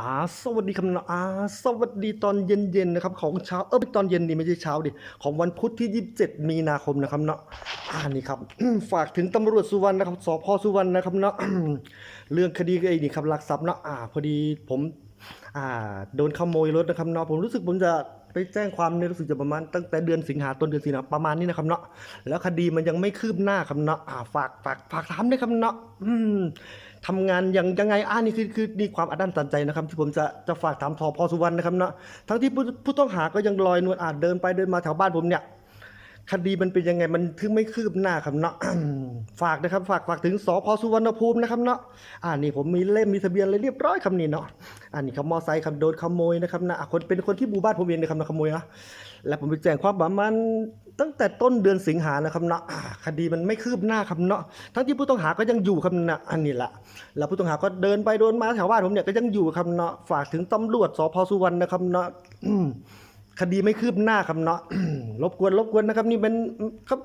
อาสวัสดีครับนะอาสวัสดีตอนเย็นๆนะครับ ของเช้าเออเป็นตอนเย็นดีไม่ใช่เช้าดิของวันพุธที่ 27 มีนาคมนะครับเนาะอ่านี่ครับฝากถึงตำรวจสุวรรณนะครับสพสุวรรณนะครับเนาะเรื่องคดีไอ้นี่ครับลักทรัพย์เนาะอ่า พอดีผม อ่า โดนขโมยรถนะครับเนาะผมรู้สึกผมจะ ไปแจ้งความเนี่ยรู้สึกจะประมาณตั้งแต่เดือนสิงหาต้นเดือนสิงหาประมาณนี้นะครับเนาะแล้วคดีมันยังไม่คืบหน้าครับเนาะอ่าฝากฝากฝากถามด้วยครับเนาะอืมทำงานยังยังไงอ่านี่คือคือนี่ความอัดอั้นตันใจนะครับ ที่ผมจะจะฝากถามทอพอสุวรรณนะครับเนาะทั้งที่ผู้ผู้ต้องหาก็ยังลอยนวลอาจเดินไปเดินมาแถวบ้านผมเนี่ย คดีมันเป็นยังไงมันถึงไม่คืบหน้าครับเนาะ ฝากนะครับฝากฝากถึงสพสุวรรณภูมินะครับเนาะอ่านี่ผมมีเล่มมีทะเบียนอะไรเรียบร้อยคำนี้เนาะอันนี้ครับมอไซค์ครับโดนขโมยนะครับนะอะคนเป็นคนที่หมู่บ้านผมเองนะครับนะขโมยนะแล้วผมไปแจ้งความประมาณตั้งแต่ต้นเดือนสิงหานะครับเนาะคดีมันไม่คืบหน้าครับเนาะทั้งที่ผู้ต้องหาก็ยังอยู่ครับนะอันนี้แหละแล้วผู้ต้องหาก็เดินไปเดินมาแถวบ้านผมเนี่ยก็ยังอยู่ครับเนาะฝากถึงตำรวจสพสุวรรณนะครับเนาะ คดีไม่คืบหน้าครับเนาะรบกวนรบกวนนะครับ นี่เป็นครับ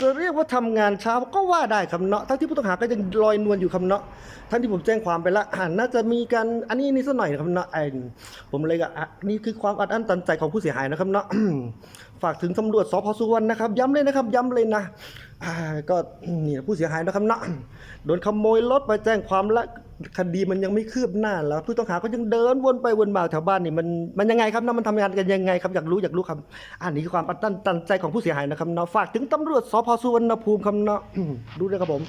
จะเรียกว่าทำงานเช้าก็ว่าได้ครับเนาะทั้งที่ผู้ต้องหาก็ยังลอยนวลอยู่ครับเนาะทั้งที่ผมแจ้งความไปแล้วอ่าน่าจะมีการอันนี้นี่สักหน่อยครับเนาะไอ้ผมเลยก็นี่คือความอัดอั้นตันใจของผู้เสียหายนะครับเนาะฝากถึงตำรวจสพสุวรรณนะครับย้ำเลยนะครับ ย้ำเลยนะก็นี่ผู้เสียหายนะครับเนาะโดนขโมยรถไปแจ้งความและ คดีมันยังไม่คืบหน้าแล้วผู้ต้องหาก็ยังเดินวนไปวนมาแถวบ้านนี่มันมันยังไงครับนะมันทำงานกันยังไงครับอยากรู้อยากรู้ครับอันนี้คือความอัดอั้นตันใจของผู้เสียหายนะครับเนาะฝากถึงตำรวจสพสุวรรณภูมิครับเนาะดูด้วยครับผม